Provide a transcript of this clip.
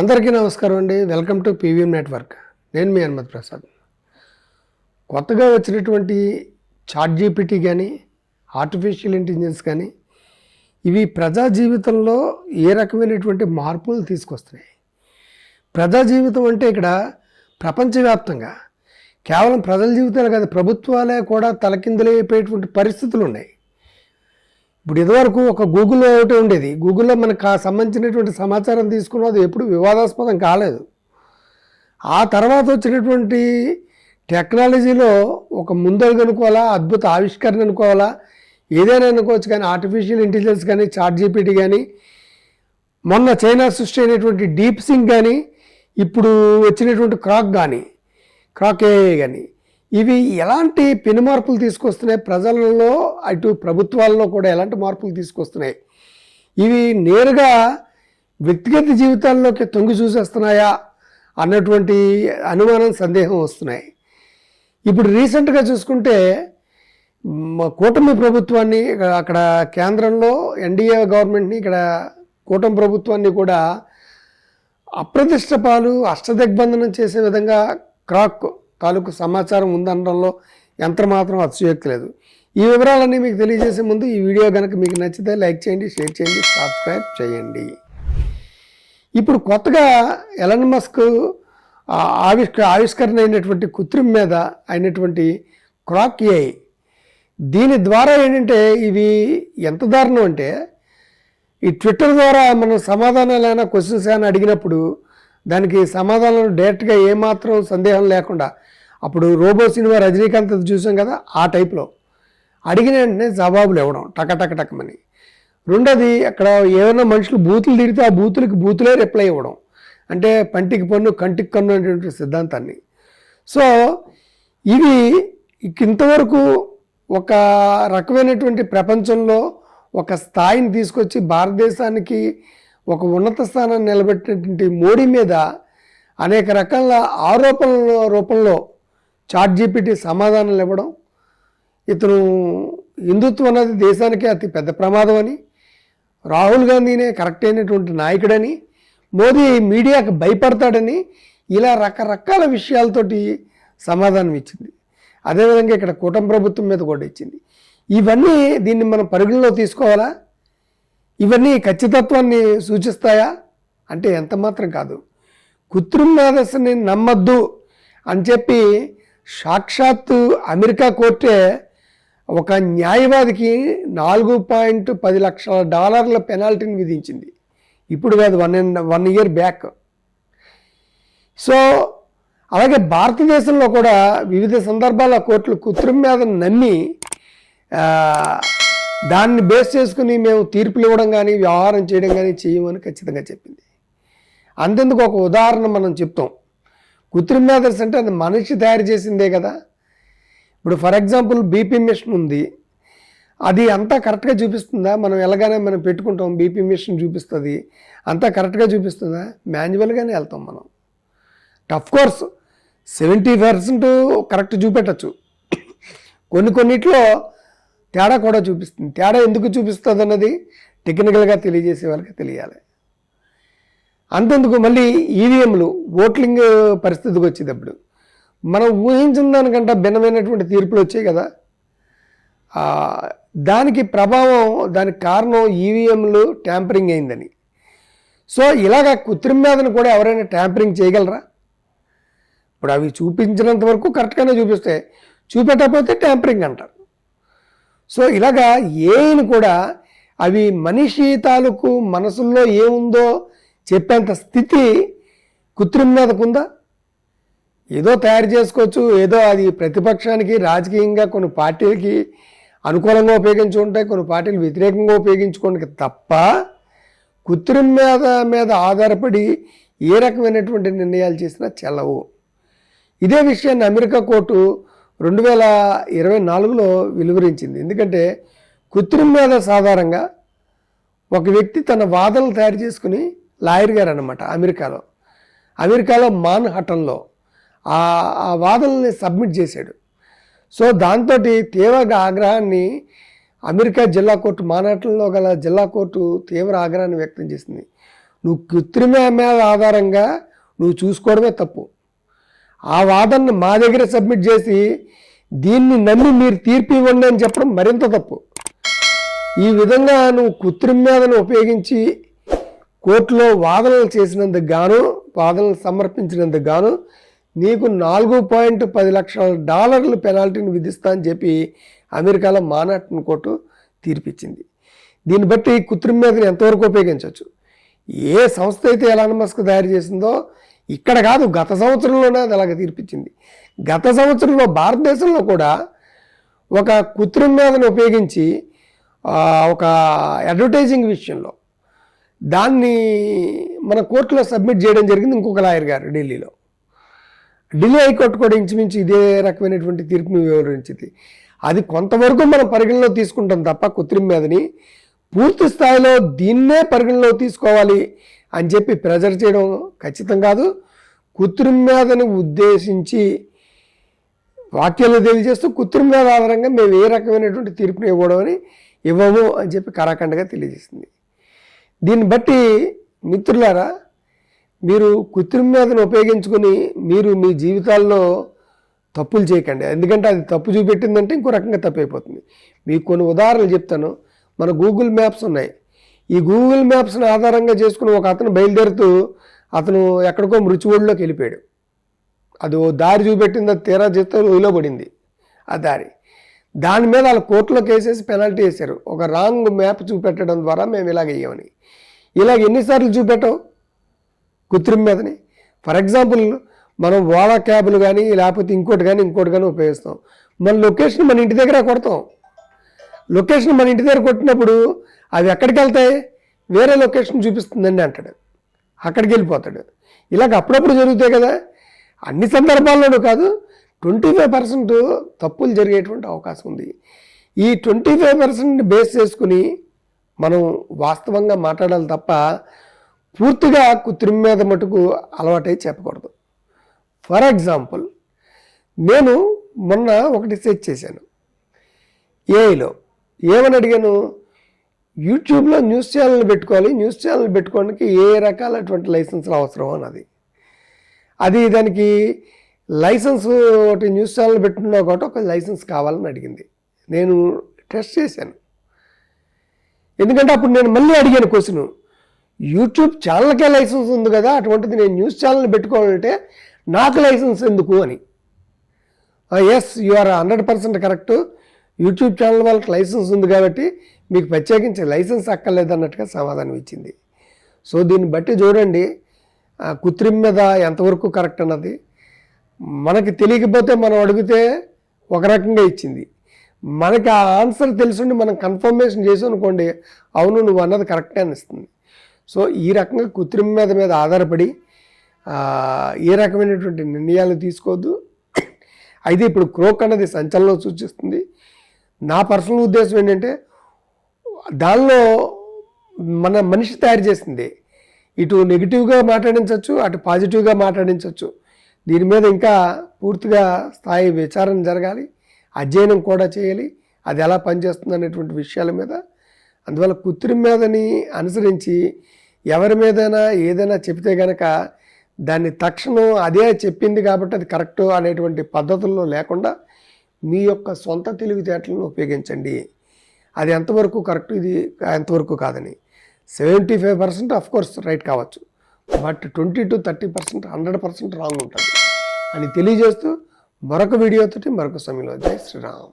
అందరికీ నమస్కారం అండి. Welcome to PVM network. నేను మీ హనుమత్ ప్రసాద్. కొత్తగా వచ్చినటువంటి చాట్ జీపీటీ కానీ ఆర్టిఫిషియల్ ఇంటెలిజెన్స్ కానీ ఇవి ప్రజా జీవితంలో ఏ రకమైనటువంటి మార్పులు తీసుకొస్తున్నాయి? ప్రజా జీవితం అంటే ఇక్కడ ప్రపంచవ్యాప్తంగా కేవలం ప్రజల జీవితాలు కాదు ప్రభుత్వాలే కూడా తలకిందులైపోయేటువంటి పరిస్థితులు ఉన్నాయి. ఇప్పుడు ఇదివరకు ఒక గూగుల్లో ఒకటి ఉండేది. గూగుల్లో మనకు సంబంధించినటువంటి సమాచారం తీసుకున్నది ఎప్పుడు వివాదాస్పదం కాలేదు. ఆ తర్వాత వచ్చినటువంటి టెక్నాలజీలో ఒక ముందడుగు అనుకోవాలా అద్భుత ఆవిష్కరణ అనుకోవాలా ఏదైనా అనుకోవచ్చు కానీ ఆర్టిఫిషియల్ ఇంటెలిజెన్స్ కానీ చాట్ జీపీటీ కానీ మొన్న చైనా సృష్టి అయినటువంటి డీప్ సింగ్ కానీ ఇప్పుడు వచ్చినటువంటి క్రాక్ కానీ క్రాక్ ఏఐ కానీ ఇవి ఎలాంటి పెను మార్పులు తీసుకొస్తున్నాయి? ప్రజలలో అటు ప్రభుత్వాల్లో కూడా ఎలాంటి మార్పులు తీసుకొస్తున్నాయి? ఇవి నేరుగా వ్యక్తిగత జీవితాల్లోకి తొంగి చూసేస్తున్నాయా? అన్నటువంటి అనుమానం సందేహం వస్తున్నాయి. ఇప్పుడు రీసెంట్గా చూసుకుంటే కూటమి ప్రభుత్వాన్ని అక్కడ కేంద్రంలో ఎన్డీఏ గవర్నమెంట్ని ఇక్కడ కూటమి ప్రభుత్వాన్ని కూడా అప్రతిష్ట పాలు అష్టదిగ్బంధనం చేసే విధంగా క్రాక్ తాలూకు సమాచారం ఉందనడంలో ఎంత మాత్రం అతిశయోక్తి లేదు ఈ వివరాలన్నీ మీకు తెలియజేసే ముందు ఈ వీడియో కనుక మీకు నచ్చితే లైక్ చేయండి షేర్ చేయండి సబ్స్క్రైబ్ చేయండి. ఇప్పుడు కొత్తగా ఎలన్ మస్క్ ఆవిష్క ఆవిష్కరణ అయినటువంటి కృత్రిమ మీద అయినటువంటి క్రాక్ ఏఐ దీని ద్వారా ఏంటంటే ఇవి ఎంత దారుణం అంటే ఈ ట్విట్టర్ ద్వారా మనం సమాధానాలు అయినా క్వశ్చన్స్ అయినా అడిగినప్పుడు దానికి సమాధానం డైరెక్ట్గా ఏమాత్రం సందేహం లేకుండా అప్పుడు రోబో సినిమా రజనీకాంత్ అది చూసాం కదా ఆ టైప్లో. అడిగిన వెంటనే జవాబులు ఇవ్వడం టక టక టకమని. రెండోది అక్కడ ఏమైనా మనుషులు బూతులు తిరిగితే ఆ బూతులకి బూతులే రిప్లై ఇవ్వడం. అంటే పంటికి పన్ను కంటికి కన్ను అనేటువంటి సిద్ధాంతాన్ని. సో ఇవి ఇంతవరకు ఒక రకమైనటువంటి ప్రపంచంలో ఒక స్థాయిని తీసుకొచ్చి భారతదేశానికి ఒక ఉన్నత స్థానాన్ని నిలబెట్టినటువంటి మోడీ మీద అనేక రకాల ఆరోపణల రూపంలో చాట్ జీపీటీ సమాధానాలు ఇవ్వడం ఇతను హిందుత్వం అన్నది దేశానికి అతి పెద్ద ప్రమాదం అని రాహుల్ గాంధీనే కరెక్ట్ అయినటువంటి నాయకుడని మోదీ మీడియాకు భయపడతాడని ఇలా రకరకాల విషయాలతోటి సమాధానం ఇచ్చింది. అదేవిధంగా ఇక్కడ కూటమి ప్రభుత్వం మీద కూడా ఇచ్చింది. ఇవన్నీ దీన్ని మనం పరిగణలో తీసుకోవాలా? ఇవన్నీ ఖచ్చితత్వాన్ని సూచిస్తాయా? అంటే ఎంత మాత్రం కాదు. కృత్రిమ మేధస్సుని నమ్మద్దు అని చెప్పి సాక్షాత్తు అమెరికా కోర్టే ఒక న్యాయవాదికి నాలుగు పాయింట్ పది లక్షల డాలర్ల పెనాల్టీని విధించింది. ఇప్పుడు కాదు one and one year back. So అలాగే భారతదేశంలో కూడా వివిధ సందర్భాల కోర్టులు కృత్రిమ మీద నమ్మి దాన్ని బేస్ చేసుకుని మేము తీర్పులు ఇవ్వడం కానీ వ్యవహారం చేయడం కానీ చేయమని ఖచ్చితంగా చెప్పింది. అంతెందుకు ఒక ఉదాహరణ మనం చెప్తాం. కృత్రిమ మేధస్సు అంటే అది మనిషి తయారు చేసిందే కదా. ఇప్పుడు ఫర్ ఎగ్జాంపుల్ బీపీ మిషన్ ఉంది. అది అంతా కరెక్ట్గా చూపిస్తుందా? మనం ఎలాగైనా మనం పెట్టుకుంటాం బీపీ మిషన్ చూపిస్తుంది. అంతా కరెక్ట్గా చూపిస్తుందా? మాన్యువల్గానే వెళ్తాం మనం. Tough course seventy percent correct చూపెట్టచ్చు. కొన్ని కొన్నిట్లో తేడా కూడా చూపిస్తుంది. తేడా ఎందుకు చూపిస్తుంది అన్నది టెక్నికల్గా తెలియజేసే వాళ్ళకి తెలియాలి. అంతెందుకు మళ్ళీ ఈవీఎంలు ఓట్లింగ్ పరిస్థితికి వచ్చేటప్పుడు. మనం ఊహించిన దానికంటే భిన్నమైనటువంటి తీర్పులు వచ్చాయి కదా. దానికి ప్రభావం దానికి కారణం ఈవీఎంలు ట్యాంపరింగ్ అయిందని. సో ఇలాగ కృత్రిమ మీదను కూడా ఎవరైనా ట్యాంపరింగ్ చేయగలరా? ఇప్పుడు అవి చూపించినంత వరకు కరెక్ట్గానే చూపిస్తే చూపెట్టకపోతే ట్యాంపరింగ్ అంటారు. సో ఇలాగా ఏని కూడా అవి మనిషి తాలూకు మనసుల్లో ఏముందో చెప్పేంత స్థితి కృత్రిమ మీదకుందా? ఏదో తయారు చేసుకోవచ్చు ఏదో అది ప్రతిపక్షానికి రాజకీయంగా కొన్ని పార్టీలకి అనుకూలంగా ఉపయోగించుకుంటాయి కొన్ని పార్టీలు వ్యతిరేకంగా ఉపయోగించుకోవడానికి తప్ప కృత్రిమ మీద మీద ఆధారపడి ఏ రకమైనటువంటి నిర్ణయాలు చేసినా చెల్లవు. ఇదే విషయాన్ని అమెరికా కోర్టు రెండు వేల ఇరవై నాలుగులో వెలువరించింది. ఎందుకంటే కృత్రిమ మీద సాధారణంగా ఒక వ్యక్తి తన వాదనలు తయారు చేసుకుని లాయర్ గారు అనమాట అమెరికాలో. అమెరికాలో మాన్ హటన్లో ఆ ఆ వాదనల్ని సబ్మిట్ చేశాడు. సో దాంతో తీవ్ర ఆగ్రహాన్ని అమెరికా జిల్లా కోర్టు మానాటంలో గల జిల్లా కోర్టు తీవ్ర ఆగ్రహాన్ని వ్యక్తం చేసింది. నువ్వు కృత్రిమ మీద ఆధారంగా నువ్వు చూసుకోవడమే తప్పు. ఆ వాదనను మా దగ్గర సబ్మిట్ చేసి దీన్ని నమ్మి మీరు తీర్పు ఇవ్వండి అని చెప్పడం మరింత తప్పు. ఈ విధంగా నువ్వు కృత్రిమ మీదను ఉపయోగించి కోర్టులో వాదనలు చేసినందుకు గాను వాదనలు సమర్పించినందుకు గాను నీకు నాలుగు పాయింట్ పది లక్షల డాలర్లు పెనాల్టీని విధిస్తా అని చెప్పి అమెరికాలో మానాటన్ కోర్టు తీర్పిచ్చింది. దీన్ని బట్టి కృత్రిమ మీదని ఎంతవరకు ఉపయోగించవచ్చు? ఏ సంస్థ అయితే ఎలాన్ మస్క్ తయారు చేసిందో ఇక్కడ కాదు గత సంవత్సరంలోనే అది అలాగ తీర్పిచ్చింది. గత సంవత్సరంలో భారతదేశంలో కూడా ఒక కృత్రిమ మీదను ఉపయోగించి ఒక అడ్వర్టైజింగ్ విషయంలో దాన్ని మన కోర్టులో సబ్మిట్ చేయడం జరిగింది ఇంకొక లాయర్ గారు ఢిల్లీలో. ఢిల్లీ హైకోర్టు కూడా ఇంచుమించు ఇదే రకమైనటువంటి తీర్పుని వివరించింది. అది కొంతవరకు మనం పరిగణలో తీసుకుంటాం తప్ప కృత్రిమ మీదని పూర్తి స్థాయిలో దీన్నే పరిగణలో తీసుకోవాలి అని చెప్పి ప్రెజర్ చేయడం ఖచ్చితం కాదు. కృత్రిమ మీదని ఉద్దేశించి వాక్యాలు తెలియజేస్తూ కృత్రిమ మీద ఆధారంగా మేము ఏ రకమైనటువంటి తీర్పుని ఇవ్వడం అని ఇవ్వము అని చెప్పి కరాఖండగా తెలియజేసింది. దీన్ని బట్టి మిత్రులారా మీరు కృత్రిమ మీదను ఉపయోగించుకొని మీరు మీ జీవితాల్లో తప్పులు చేయకండి. ఎందుకంటే అది తప్పు చూపెట్టిందంటే ఇంకో రకంగా తప్పు అయిపోతుంది మీకు కొన్ని ఉదాహరణలు చెప్తాను. మన గూగుల్ మ్యాప్స్ ఉన్నాయి. ఈ గూగుల్ మ్యాప్స్ని ఆధారంగా చేసుకుని ఒక అతను బయలుదేరుతూ అతను ఎక్కడికో మృత్యువుడిలోకి వెళ్ళిపోయాడు. అది ఓ దారి చూపెట్టింది అది తీరా చేస్తే లోయలో పడింది. ఆ దారి. దాని మీద వాళ్ళ కోర్టులో కేసేసి పెనాల్టీ వేశారు. ఒక రాంగ్ మ్యాప్ చూపెట్టడం ద్వారా మేము ఇలాగ వేయమని ఇలాగ ఎన్నిసార్లు చూపెట్టాం కృత్రిమ మీదని. ఫర్ ఎగ్జాంపుల్ మనం ఓలా క్యాబులు కానీ లేకపోతే ఇంకోటి కానీ ఇంకోటి కానీ ఉపయోగిస్తాం. మన లొకేషన్ మన ఇంటి దగ్గర కొడతాం. లొకేషన్ మన ఇంటి దగ్గర కొట్టినప్పుడు అవి ఎక్కడికి వెళ్తాయి? వేరే లొకేషన్ చూపిస్తుందండి అంటాడు. అక్కడికి వెళ్ళిపోతాడు. ఇలాగ అప్పుడప్పుడు జరుగుతాయి కదా. అన్ని సందర్భాల్లోనూ కాదు ట్వంటీ ఫైవ్ పర్సెంట్ తప్పులు జరిగేటువంటి అవకాశం ఉంది. ఈ ట్వంటీ ఫైవ్ పర్సెంట్ బేస్ చేసుకుని మనం వాస్తవంగా మాట్లాడాలి తప్ప పూర్తిగా కృత్రిమ మీద మటుకు అలవాటై చెప్పకూడదు. ఫర్ ఎగ్జాంపుల్ నేను మొన్న ఒకటి సెర్చ్ చేశాను. ఏఐలో ఏమని అడిగాను? యూట్యూబ్లో న్యూస్ ఛానల్ పెట్టుకోవాలి న్యూస్ ఛానల్ పెట్టుకోవడానికి ఏ రకాలటువంటి లైసెన్సులు అవసరం అన్నది. అది దానికి లైసెన్స్ ఒకటి న్యూస్ ఛానల్ పెట్టుకున్నా కూడా ఒక లైసెన్స్ కావాలని అడిగింది. నేను టెస్ట్ చేశాను. ఎందుకంటే అప్పుడు నేను మళ్ళీ అడిగాను క్వశ్చన్ యూట్యూబ్ ఛానల్కే లైసెన్స్ ఉంది కదా అటువంటిది నేను న్యూస్ ఛానల్ పెట్టుకోవాలంటే నాకు లైసెన్స్ ఎందుకు అని. Yes you are hundred percent correct YouTube channel వాళ్ళకి లైసెన్స్ ఉంది కాబట్టి మీకు ప్రత్యేకించి లైసెన్స్ అక్కర్లేదు అన్నట్టుగా సమాధానం ఇచ్చింది. సో దీన్ని బట్టి చూడండి కుత్రిం మీద ఎంతవరకు కరెక్ట్ అన్నది. మనకి తెలియకపోతే మనం అడిగితే ఒక రకంగా ఇచ్చింది. మనకి ఆ ఆన్సర్ తెలుసుండి మనం కన్ఫర్మేషన్ చేసి అనుకోండి అవును నువ్వు అన్నది కరెక్టే అనిస్తుంది సో ఈ రకంగా కృత్రిమ మీద మీద ఆధారపడి ఏ రకమైనటువంటి నిర్ణయాలు తీసుకోవద్దు. అయితే ఇప్పుడు క్రోక్ అన్నది సంచలనం సూచిస్తుంది. నా పర్సనల్ ఉద్దేశం ఏంటంటే దానిలో మన మనిషి తయారు చేసింది. ఇటు నెగిటివ్గా మాట్లాడించవచ్చు అటు పాజిటివ్గా మాట్లాడించవచ్చు దీని మీద ఇంకా పూర్తిగా స్థాయి విచారణ జరగాలి అధ్యయనం కూడా చేయాలి. అది ఎలా పనిచేస్తుంది అనేటువంటి విషయాల మీద అందువల్ల కృత్రిమ మీదని అనుసరించి ఎవరి మీదైనా ఏదైనా చెప్తే గనక దాన్ని తక్షణం అదే చెప్పింది కాబట్టి అది కరెక్ట్ అనేటువంటి పద్ధతుల్లో లేకుండా మీ యొక్క సొంత తెలివితేటలను ఉపయోగించండి. అది ఎంతవరకు కరెక్ట్ ఇది ఎంతవరకు కాదని. Seventy five percent of course right కావచ్చు. But twenty to thirty percent hundred percent wrong ఉంటుంది. అని తెలియజేస్తూ మరొక వీడియోతోటి మరొక సమయంలో. జై శ్రీరామ్.